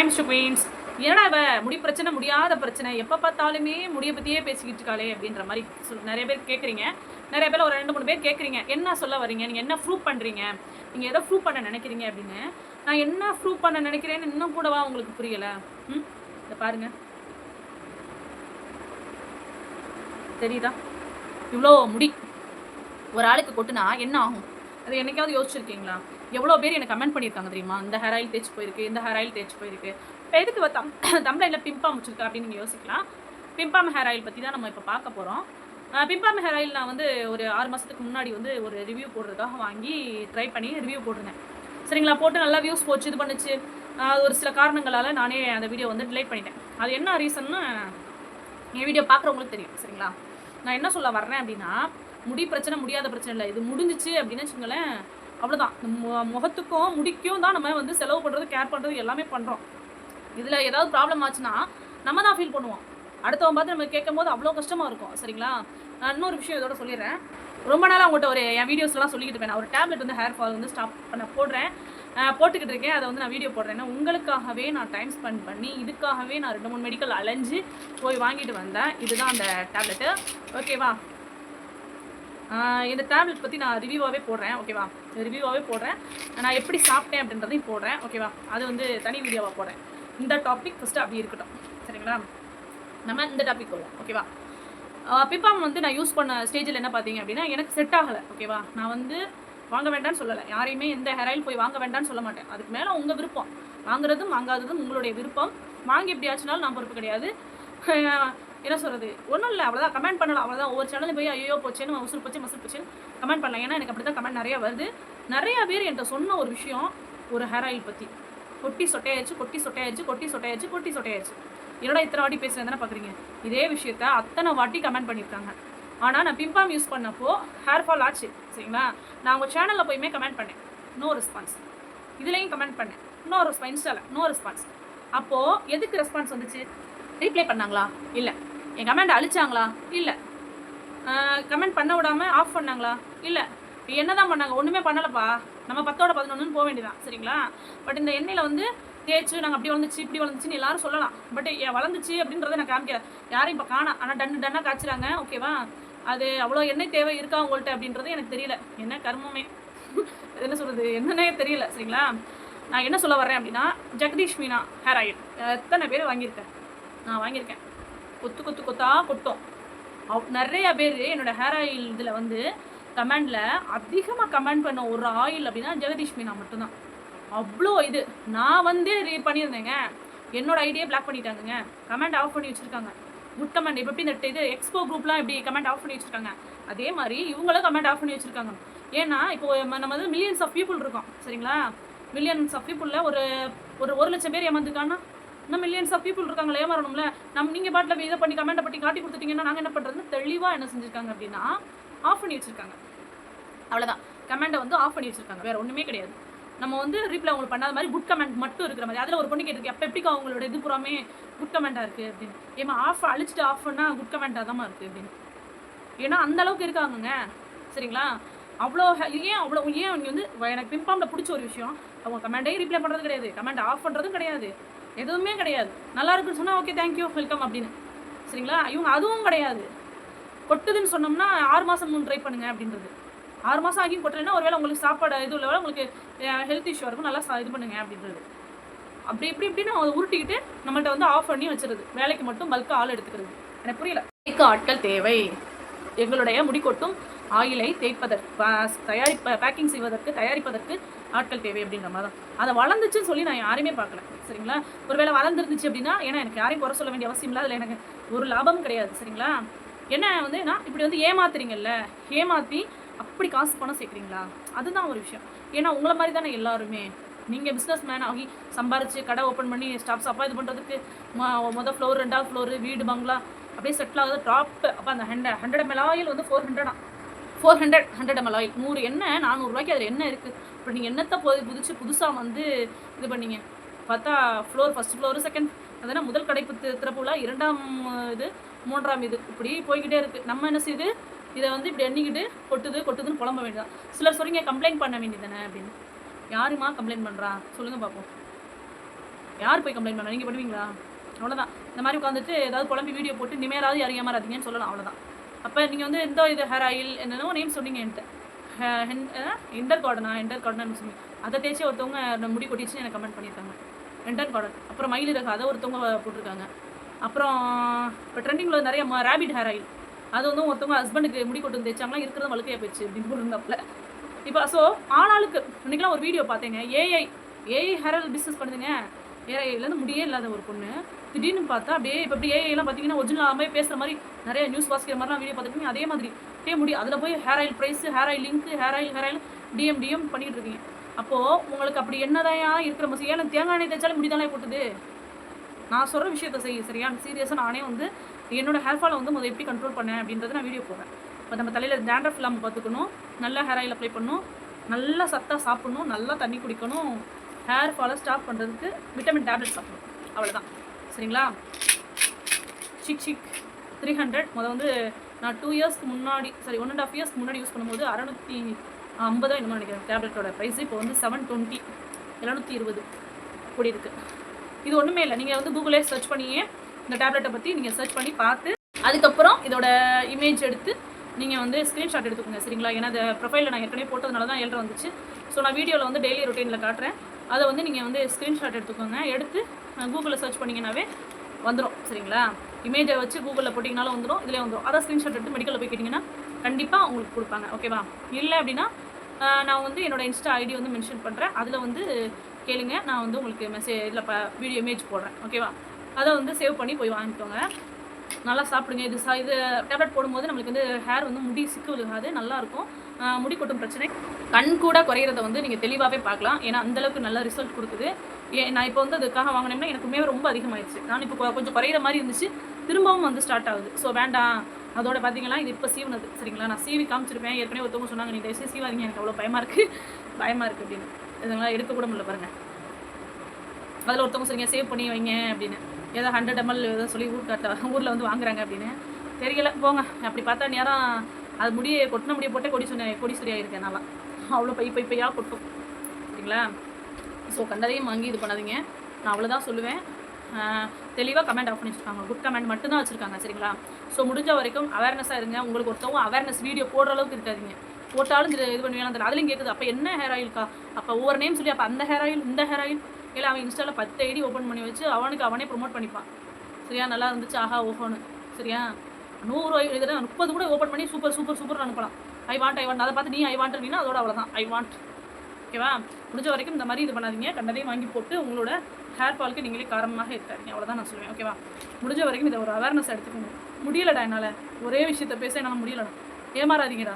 Hi mister queens என்னடா இவ? முடி பிரச்சனை முடியாத பிரச்சனை. எப்போ பார்த்தாலுமே முடியை பற்றியே பேசிக்கிட்டு இருக்காளே அப்படின்ற மாதிரி சொல் நிறைய பேர் கேட்குறீங்க நிறைய பேர் ஒரு ரெண்டு மூணு பேர் கேட்குறீங்க என்ன சொல்ல வரீங்க நீங்கள் என்ன ப்ரூவ் பண்ணுறீங்க நீங்கள் எதை ப்ரூவ் பண்ண நினைக்கிறீங்க அப்படின்னு. நான் என்ன ப்ரூவ் பண்ண நினைக்கிறேன்னு இன்னும் கூடவா உங்களுக்கு புரியலை? ம்? இதை பாருங்க. தெரியுதா? இவ்வளோ முடி. ஒரு ஆளுக்கு கொட்டுனா என்ன ஆகும்? அது என்னைக்காவது யோசிச்சிருக்கீங்களா? எவ்வளோ பேர் எனக்கு கமெண்ட் பண்ணியிருக்காங்க தெரியுமா? இந்த ஹேர் ஆயில் தேய்ச்சி போயிருக்கு இந்த ஹேர் ஆயில் தேய்ச்சி போயிருக்கு. இப்போ எதுக்கு தம் தம்ப்ளைனில் பிம்பாம் வச்சிருக்கா அப்படின்னு நீங்கள் யோசிக்கலாம். பிம்பாம் ஹேர் ஆயில் பற்றி தான் நம்ம இப்போ பார்க்க போகிறோம் பிம்பாம் ஹேர் ஆயில் நான் வந்து ஒரு ஆறு மாதத்துக்கு முன்னாடி வந்து ஒரு ரிவ்யூ போடுறதுக்காக வாங்கி ட்ரை பண்ணி ரிவ்யூ போட்டிருந்தேன். சரிங்களா? போட்டு நல்லா வியூஸ் போச்சு இது பண்ணுச்சு. ஒரு சில காரணங்களால் நானே அந்த வீடியோ வந்து டிலேட் பண்ணிட்டேன். அது என்ன ரீசன்னு என் வீடியோ பார்க்குறவங்களுக்கு தெரியும் சரிங்களா? நான் என்ன சொல்ல வர்றேன் அப்படின்னா முடி பிரச்சனை முடியாத பிரச்சனை இல்லை. இது முடிஞ்சிச்சு அப்படின்னு வச்சுக்கோங்களேன் அவ்வளோதான் முகத்துக்கும் முடிக்கும் தான் நம்ம வந்து செலவு பண்ணுறது கேர் பண்ணுறது எல்லாமே பண்ணுறோம் இதில் ஏதாவது ப்ராப்ளம் ஆச்சுன்னா நம்ம தான் ஃபீல் பண்ணுவோம். அடுத்தவன் பார்த்து நம்ம கேட்கும் போது அவ்வளோ கஷ்டமாக இருக்கும். சரிங்களா? நான் இன்னொரு விஷயம் இதோட சொல்லிடுறேன். ரொம்ப நாளாக உங்கள்கிட்ட ஒரு என் வீடியோஸ்லாம் சொல்லிக்கிட்டு இருப்பேன். நான் ஒரு டேப்லெட் வந்து ஹேர் ஃபால் வந்து ஸ்டாப் பண்ண போடுறேன். போட்டுக்கிட்டு இருக்கேன். அதை வந்து நான் வீடியோ போடுறேன். உங்களுக்காகவே நான் டைம் ஸ்பெண்ட் பண்ணி இதுக்காகவே நான் ரெண்டு மூணு மெடிக்கல் அலைஞ்சு போய் வாங்கிட்டு வந்தேன். இதுதான் அந்த டேப்லெட்டு ஓகேவா? இந்த டேப்லெட் பற்றி நான் ரிவ்யூவாகவே போடுறேன் ஓகேவா ரிவ்யூவாகவே போடுறேன். நான் எப்படி சாப்பிட்டேன் அப்படின்றதையும் போடுறேன் ஓகேவா அது வந்து தனி வீடியோவாக போடுறேன். இந்த டாபிக் ஃபஸ்ட்டு அப்படி இருக்கட்டும் சரிங்களா? நம்ம இந்த டாபிக் போடுவோம் ஓகேவா பிப்பாம் வந்து நான் யூஸ் பண்ண ஸ்டேஜில் என்ன பார்த்தீங்க அப்படின்னா எனக்கு செட் ஆகலை ஓகேவா நான் வந்து வாங்க வேண்டாம்னு சொல்லலை. யாரையுமே எந்த ஹேர் ஆயில் போய் வாங்க வேண்டாம்னு சொல்ல மாட்டேன். அதுக்கு மேலே உங்கள் விருப்பம். வாங்குறதும் வாங்காததும் உங்களுடைய விருப்பம். வாங்கி எப்படியாச்சுனாலும் நான் பொறுப்பு கிடையாது. என்ன சொல்கிறது ஒன்றும் இல்லை அவ்வளோதான் கமெண்ட் பண்ணலாம் அவ்வளோதான் ஒவ்வொரு சேனலும் போய் ஐயோ போச்சேன்னு உசுறு போச்சு மசுறு போச்சு கமெண்ட் பண்ணலாம். ஏன்னா எனக்கு அப்படி தான் கமெண்ட் நிறையா வருது. நிறையா பேர் என்கிட்ட சொன்ன ஒரு விஷயம் ஒரு ஹேர் ஆயில் பற்றி கொட்டி சொட்டையாச்சு கொட்டி சொட்டையாச்சு கொட்டி சொட்டையாச்சு கொட்டி சொட்டையாச்சு என்னடா இத்தனை வாட்டி பேசுகிறேன் தானே பார்க்குறீங்க இதே விஷயத்த அத்தனை வாட்டி கமெண்ட் பண்ணியிருக்காங்க. ஆனால் நான் பிம்பாம் யூஸ் பண்ணப்போ ஹேர் ஃபால் ஆச்சு. சரிங்களா? நான் உங்கள் சேனலில் போயுமே கமெண்ட் பண்ணேன். நோ ரெஸ்பான்ஸ் இதுலேயும் கமெண்ட் பண்ணேன். நோ ரெஸ்பான்ஸ் இன்ஸ்டாவில் நோ ரெஸ்பான்ஸ் அப்போது எதுக்கு ரெஸ்பான்ஸ் வந்துச்சு? ரீப்ளை பண்ணாங்களா? இல்லை. என் கமெண்ட் அழிச்சாங்களா? இல்லை. கமெண்ட் பண்ண விடாமல் ஆஃப் பண்ணாங்களா? இல்லை. என்ன தான் பண்ணாங்க? ஒன்றுமே பண்ணலப்பா. நம்ம பத்தோட பதினொன்றுன்னு போக வேண்டியதான் சரிங்களா? பட் இந்த எண்ணெயில் வந்து தேய்ச்சி நாங்கள் அப்படி வளர்ந்துச்சு இப்படி வளர்ந்துச்சுன்னு எல்லாரும் சொல்லலாம். பட் வளர்ந்துச்சு அப்படின்றத நான் காமிக்கிறேன் யாரையும் இப்போ காணா. ஆனால் டன்னு டன்னாக காய்ச்சிறாங்க. ஓகேவா அது அவ்வளோ எண்ணெய் தேவை இருக்கா உங்கள்கிட்ட அப்படின்றது எனக்கு தெரியல. என்ன கர்மமே? என்ன சொல்கிறது என்னன்னே தெரியல. சரிங்களா? நான் என்ன சொல்ல வரேன் அப்படின்னா ஜெகதீஷ் மீனா ஹேர் ஆயில் எத்தனை பேர் வாங்கியிருக்கேன் நான் வாங்கியிருக்கேன். கொத்து கொத்து கொத்தா கொட்டும். அவ் நிறைய பேர் என்னோட ஹேர் ஆயில் இதில் வந்து கமெண்டில் அதிகமாக கமெண்ட் பண்ண ஒரு ஆயில் அப்படின்னா ஜெகதீஷ் மீனா மட்டும்தான். அவ்வளோ இது. நான் வந்து ரீ பண்ணியிருந்தேங்க. என்னோட ஐடியே பிளாக் பண்ணிட்டாங்கங்க. கமெண்ட் ஆஃப் பண்ணி வச்சுருக்காங்க. குட் கமெண்ட் இப்போ எப்படி இந்த இது எக்ஸ்போ குரூப்லாம் எப்படி கமெண்ட் ஆஃப் பண்ணி வச்சுருக்காங்க? அதே மாதிரி இவங்களும் கமெண்ட் ஆஃப் பண்ணி வச்சுருக்காங்க. ஏன்னா இப்போ நம்ம வந்து மில்லியன்ஸ் ஆஃப் பீப்புள் இருக்கோம். சரிங்களா? மில்லியன்ஸ் ஆஃப் பீப்புளில் ஒரு ஒரு ஒரு லட்சம் பேர் ஏமாந்துருக்காங்கன்னா இன்னும் மில்லியன்ஸ் ஆஃப் பீப்புள் இருக்காங்களே ஏமாறணும்ல நம்ம நீங்கள் பாட்டில் இதை பண்ணி கமெண்ட் பண்ணி காட்டி கொடுத்துட்டீங்கன்னா நாங்கள் என்ன பண்ணுறதுன்னு தெளிவாக என்ன செஞ்சுருக்காங்க அப்படின்னா ஆஃப் பண்ணி வச்சுருக்காங்க. அவ்வளோதான் கமெண்டை வந்து ஆஃப் பண்ணி வச்சுருக்காங்க. வேறு ஒன்றுமே கிடையாது. நம்ம வந்து ரீப்ளை அவங்களுக்கு பண்ணாத மாதிரி குட் கமெண்ட் மட்டும் இருக்கிற மாதிரி. அதில் ஒரு பொண்ணு கேட்டிருக்கு அப்போ எப்படிக்கா அவங்களோட இது புறாமே குட் கமெண்ட்டாக இருக்குது அப்படின்னு. ஏமா ஆஃப் அழிச்சிட்டு ஆஃப் பண்ணால் குட் கமெண்ட்டாக தான் இருக்குது அப்படின்னு. ஏன்னா அந்த அளவுக்கு இருக்காங்கங்க. சரிங்களா? அவ்வளோ ஏன் அவ்வளோ ஏன் இங்கே வந்து எனக்கு பிம்பாமில் பிடிச்ச ஒரு விஷயம் அவங்க கமெண்டே ரீப்ளை பண்ணுறது கிடையாது. கமெண்ட் ஆஃப் பண்ணுறதும் கிடையாது. எதுவுமே கிடையாது. நல்லா இருக்குன்னு சொன்னால் ஓகே தேங்க்யூ வெல்கம் அப்படின்னு. சரிங்களா? இவங்க அதுவும் கிடையாது. கொட்டுதுன்னு சொன்னோம்னா ஆறு மாதம் ட்ரை பண்ணுங்க அப்படின்றது. ஆறு மாதம் ஆகியும் கொட்டலைன்னா ஒருவேளை உங்களுக்கு சாப்பாடு இது இல்லை உங்களுக்கு ஹெல்த் இஷ்யூ இருக்கும் நல்லா சா- இது பண்ணுங்க அப்படின்றது. அப்படி இப்படி இப்படின்னு அதை உருட்டிக்கிட்டு நம்மள்ட்ட வந்து ஆஃப் பண்ணி வச்சிருது வேலைக்கு மட்டும் பல்காக ஆள் எடுத்துக்கிறது. எனக்கு புரியல. ஆட்கள் தேவை. எங்களுடைய முடிக்கொட்டும் ஆயிலை தேய்ப்பதற்கு தயாரிப்ப பேக்கிங் செய்வதற்கு தயாரிப்பதற்கு ஆட்கள் தேவை அப்படின்ற மாதிரி தான். அதை வளர்ந்துச்சுன்னு சொல்லி நான் யாரையுமே பார்க்கல சரிங்களா? ஒருவேளை வளர்ந்துருந்துச்சு அப்படின்னா ஏன்னா எனக்கு யாரையும் குறை சொல்ல வேண்டிய அவசியம் இல்லை அதில் எனக்கு ஒரு லாபமும் கிடையாது சரிங்களா? என்ன வந்து நான் இப்படி வந்து ஏமாத்துறீங்கல்ல ஏமாற்றி அப்படி காசு பணம் சேர்க்குறீங்களா? அதுதான் ஒரு விஷயம். ஏன்னா உங்களை மாதிரி தானே எல்லாருமே. நீங்கள் பிஸ்னஸ் மேன் ஆகி சம்பாரித்து கடை ஓப்பன் பண்ணி ஸ்டாப் ஸ்டாப்பாக இது பண்ணுறதுக்கு மொதல் ஃப்ளோர் ரெண்டாவது ஃப்ளோரு வீடு பங்களா அப்படியே செட்டில் ஆகுது டாப் அப்போ அந்த ஹண்ட்ரட் ஹண்ட்ரட் மெலாயில் ஆயில் வந்து four ஹண்ட்ரடா four hundred hundred ml oil நூறு எண்ணெய் நானூறுரூவாய்க்கு அதில் என்ன இருக்குது இப்போ நீங்கள் என்னத்தை போய் புதுச்சு புதுசாக வந்து இது பண்ணிங்க. பார்த்தா ஃப்ளோர் ஃபஸ்ட் ஃப்ளோரு செகண்ட் அதனால் முதல் கடைப்பு தி- திறப்புல இரண்டாம் இது மூன்றாம் இது. இப்படி போய்கிட்டே இருக்குது நம்ம என்ன செய்யுது? இதை வந்து இப்படி எண்ணிக்கிட்டு கொட்டுது கொட்டுதுன்னு புலம்ப வேண்டியதான் சிலர் சொல்றீங்க கம்ப்ளைண்ட் பண்ண வேண்டியதானே அப்படின்னு. யாருமா கம்ப்ளைண்ட் பண்ணுறா சொல்லுங்கள் பார்ப்போம் யார் போய் கம்ப்ளைண்ட் பண்ணுறா நீங்கள் பண்ணுவீங்களா? அவ்வளோதான் இந்த மாதிரி உட்காந்துட்டு ஏதாவது குழம்பு வீடியோ போட்டு இனிமேலாவது யாரும் ஏமாறாதீங்கன்னு சொல்லலாம். அவ்வளோதான் அப்போ நீங்கள் வந்து எந்த இது ஹேர் ஆயில் என்னென்னோ நேம் சொன்னீங்க என்கிட்ட. எண்டர் கார்டனா இன்டர் கார்டன் சொன்னீங்க. அதை தேய்ச்சி ஒருத்தவங்க முடி கொட்டிச்சுன்னு எனக்கு கமெண்ட் பண்ணியிருக்காங்க. Inter garden. அப்புறம் மயில் இறகு அதை ஒருத்தவங்க போட்டிருக்காங்க. அப்புறம் இப்போ ட்ரெண்டிங்கில் நிறைய ரேபிட் ஹேர் ஆயில் அது வந்து ஒருத்தவங்க ஹஸ்பண்டுக்கு முடி கொட்டு தேய்ச்சாங்களா இருக்கிறது வழுக்கையாக போயிடுச்சு அப்படின்னு போட்டிருந்தாப்புல. இப்போ ஸோ ஆளாளுக்கு இன்றைக்கெலாம் ஒரு வீடியோ பார்த்தேங்க. ஏஐ ஏஐ ஹேரல் பிஸ்னஸ் பண்ணுதுங்க. ஏஐலேருந்து முடியே இல்லாத ஒரு பொண்ணு. திடீர்னு பார்த்தா அப்படியே இப்போ அப்படியே ஏஐலாம் பார்த்தீங்கன்னா ஒரிஜினலாகவே பேசுகிற மாதிரி நிறைய நியூஸ் வாசிக்கிற மாதிரிலாம் வீடியோ பார்த்துருக்கீங்க அதே மாதிரி அப்படியே முடி அதில் போய் hair oil price hair oil link hair oil hair oil DM DM பண்ணிட்டு இருக்கீங்க. அப்போது உங்களுக்கு அப்படி என்னதான் இருக்கிற மசி ஏன்னா தேங்காய் எண்ணெய் தைச்சாலும் முடிதானே போட்டுது நான் சொல்கிற விஷயத்த செய்ய சரியா? சீரியஸாக நானே வந்து என்னோட ஹேர் ஃபாலை வந்து முதல் எப்படி கண்ட்ரோல் பண்ணேன் அப்படின்றத நான் வீடியோ போடுறேன். இப்போ நம்ம தலையில் டேண்ட்ரஃப் இல்லாமல் பார்த்துக்கணும். நல்லா ஹேர் ஆயில் அப்ளை பண்ணணும். நல்லா சத்தாக சாப்பிடணும். நல்லா தண்ணி குடிக்கணும். ஹேர் ஃபாலை ஸ்டாப் பண்ணுறதுக்கு விட்டமின் டேப்லெட் சாப்பிடணும் அவ்வளோதான் சரிங்களா? சிக் சிக் த்ரீ ஹண்ட்ரட் முதல் வந்து நான் டூ இயர்ஸ்க்கு முன்னாடி சாரி ஒன் அண்ட் ஆஃப் இயர்ஸ்க்கு முன்னாடி யூஸ் பண்ணும்போது அறநூற்றி ஐம்பதா என்னமோ நினைக்கிறேன் டேப்லெட்டோட ப்ரைஸ் இப்போ வந்து செவன் டுவெண்ட்டி எழுநூற்றி இருபது கூடி இருக்குது இது ஒன்றுமே இல்லை. நீங்கள் வந்து கூகுளே சர்ச் பண்ணியே இந்த டேப்லெட்டை பற்றி நீங்கள் சர்ச் பண்ணி பார்த்து அதுக்கப்புறம் இதோட இமேஜ் எடுத்து நீங்கள் வந்து ஸ்க்ரீன்ஷாட் எடுத்துக்கோங்க. சரிங்களா? ஏன்னா அந்த ப்ரொஃபைலில் நான் ஏற்கனவே போட்டதுனால தான் ஏழ்ரை வந்துச்சு. ஸோ நான் வீடியோவில் வந்து டெய்லி ரொட்டீனில் காட்டுறேன். அதை வந்து நீங்கள் வந்து ஸ்க்ரீன்ஷாட் எடுத்துக்கோங்க. எடுத்து கூகுளில் சர்ச் பண்ணிங்கன்னாவே வந்துடும் சரிங்களா? இமேஜை வச்சு கூகுளில் போட்டிங்கனாலும் வந்துடும் இதிலே வந்துடும் அதை ஸ்க்ரீன்ஷாட் எடுத்து மெடிக்கலில் போய் கேட்டிங்கன்னா கண்டிப்பாக உங்களுக்கு கொடுப்பாங்க. ஓகேவா இல்லை அப்படின்னா நான் வந்து என்னோட இன்ஸ்டா ஐடி வந்து மென்ஷன் பண்ணுறேன் அதில் வந்து கேளுங்க. நான் வந்து உங்களுக்கு மெசேஜ் இதில் ப வீடியோ இமேஜ் போடுறேன். ஓகேவா அதை வந்து சேவ் பண்ணி போய் வாங்கிக்கோங்க. நல்லா சாப்பிடுங்க. இது சா இது டேப்லெட் போடும்போது நம்மளுக்கு வந்து ஹேர் வந்து முடி சிக்கு விழுகாது நல்லாயிருக்கும் முடி கொட்டும் பிரச்சனை. கண் கூட குறையிறத வந்து நீங்கள் தெளிவாகவே பார்க்கலாம். ஏன்னா அந்தளவுக்கு நல்ல ரிசல்ட் கொடுக்குது. ஏ நான் இப்போ வந்து அதுக்காக வாங்கினோம்னா எனக்குமே ரொம்ப அதிகமாகிடுச்சு நான் இப்போ கொஞ்சம் குறையிற மாதிரி இருந்துச்சு. திரும்பவும் வந்து ஸ்டார்ட் ஆகுது. ஸோ வேண்டாம். அதோட பார்த்தீங்கன்னா இது இப்போ சீவனது. சரிங்களா? நான் சீவி காமிச்சிருப்பேன். ஏற்கனவே ஒருத்தவங்க சொன்னாங்க நீ தயவுசெய்து சீவாதீங்க. எனக்கு அவ்வளோ பயமாக இருக்குது பயமாக இருக்குது அப்படின்னு. இதெல்லாம் எடுக்க கூட முடியல பாருங்கள் அதில் ஒருத்தவங்க சரிங்க சேவ் பண்ணி வைங்க அப்படின்னு. ஏதோ ஹண்ட்ரட் எம்எல் ஏதோ சொல்லி ஊருக்கு ஊரில் வந்து வாங்குறாங்க அப்படின்னு. தெரியல போங்க. அப்படி பார்த்தா நேரம் அது முடிய கொட்டின முடிய போட்டே கொடி சொன்ன கொடி சரியாயிருக்கேன் நல்லா அவ்வளோ பை பை பையாக கொட்டும். சரிங்களா? ஸோ கண்டதையும் வாங்கி இது பண்ணாதீங்க. நான் அவ்வளோதான் சொல்லுவேன். தெளிவாக கமெண்ட் ஆஃப் பண்ணி வச்சுருக்காங்க. குட் கமெண்ட் மட்டும்தான் வச்சுருக்காங்க சரிங்களா? ஸோ முடிஞ்ச வரைக்கும் அவேர்னஸாக இருங்க. உங்களுக்கு ஒருத்தவங்க அவேர்னஸ் வீடியோ போடுற அளவுக்கு இருக்காதீங்க. போட்டாலும் இது இது பண்ணுவீங்களா அந்த அதுலேயும் கேட்குது அப்போ என்ன ஹேர் ஆயில்க்கா அப்போ ஒவ்வொரு நேம் சொல்லி அப்போ அந்த ஹேர் ஆயில் இந்த ஹேர் ஆயில் இல்லை அவன் இன்ஸ்டாவில் பத்து ஐடி ஓப்பன் பண்ணி வச்சு அவனுக்கு அவனே ப்ரொமோட் பண்ணிப்பான். சரியா? நல்லா இருந்துச்சு. ஆஹா ஓஹோன்னு. சரியா? நூறு இதில் முப்பது கூட ஓப்பன் பண்ணி சூப்பர் சூப்பர் சூப்பர் அனுப்பலாம். ஐ வாண்ட் ஐ வாண்ட் அதை பார்த்து நீ ஐ வாண்ட் அப்படின்னா அதோட அவ்வளோதான் ஐ வாண்ட் ஓகேவா? முடிஞ்ச வரைக்கும் இந்த மாதிரி இது பண்ணாதீங்க. கண்டதையும் வாங்கி போட்டு உங்களோட ஹேர் ஃபாலுக்கு நீங்களே காரணமாக இருக்காதீங்க அவ்வளோதான் நான் சொல்லுவேன். ஓகேவா? முடிஞ்ச வரைக்கும் இதை ஒரு அவேர்னஸ் எடுத்துக்கோங்க. முடியலடா என்னால். ஒரே விஷயத்த பேச என்னால் முடியலடா. ஏமாறாதீங்கடா.